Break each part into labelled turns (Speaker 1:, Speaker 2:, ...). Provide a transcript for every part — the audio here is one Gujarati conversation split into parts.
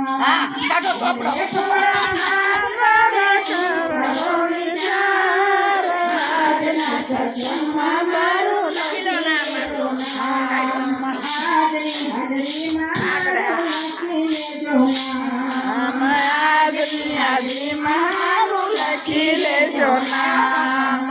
Speaker 1: હા કાઢો મારું લખી લેજો નામ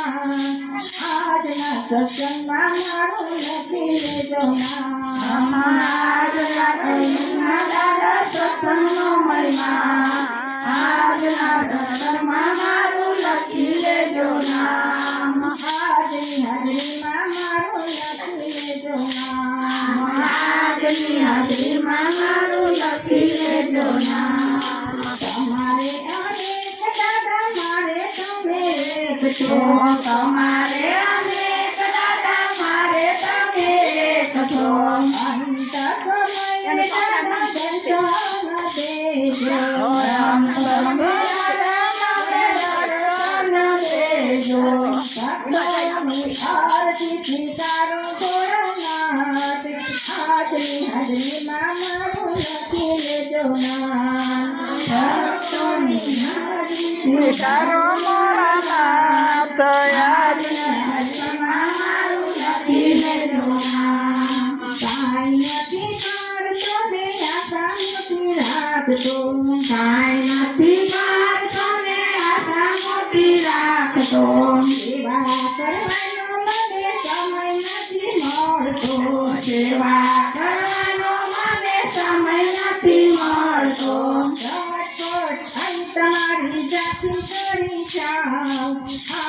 Speaker 2: આજના સત્સંગમાં મારું લખી લેજો નામ
Speaker 1: આજના કળયુગમાં દાદા સત્સંગનો મહિમા આજના દર્શનમાં મારું લખી લેજો નામ
Speaker 2: આજની હાજરીમાં મારું લખી લેજો નામ
Speaker 1: આજની હાજરીમાં મારું લખી લેજો નામ તો તમારે અનેક દાદા મારે તમે એક છો
Speaker 2: અંત સમયે દાદા દર્શન દેજો
Speaker 1: રામ દર્શન દેજો
Speaker 2: ભક્તોની આરતી સ્વીકારો ભોળાનાથ આજની હાજરીમાં મારું લખી લેજો નામ ભક્તોની હાજરી
Speaker 1: સ્વીકારો
Speaker 2: સેવા કરવાનો મને સમય નથી મળતો તમારી જાતિ કરી જાઓ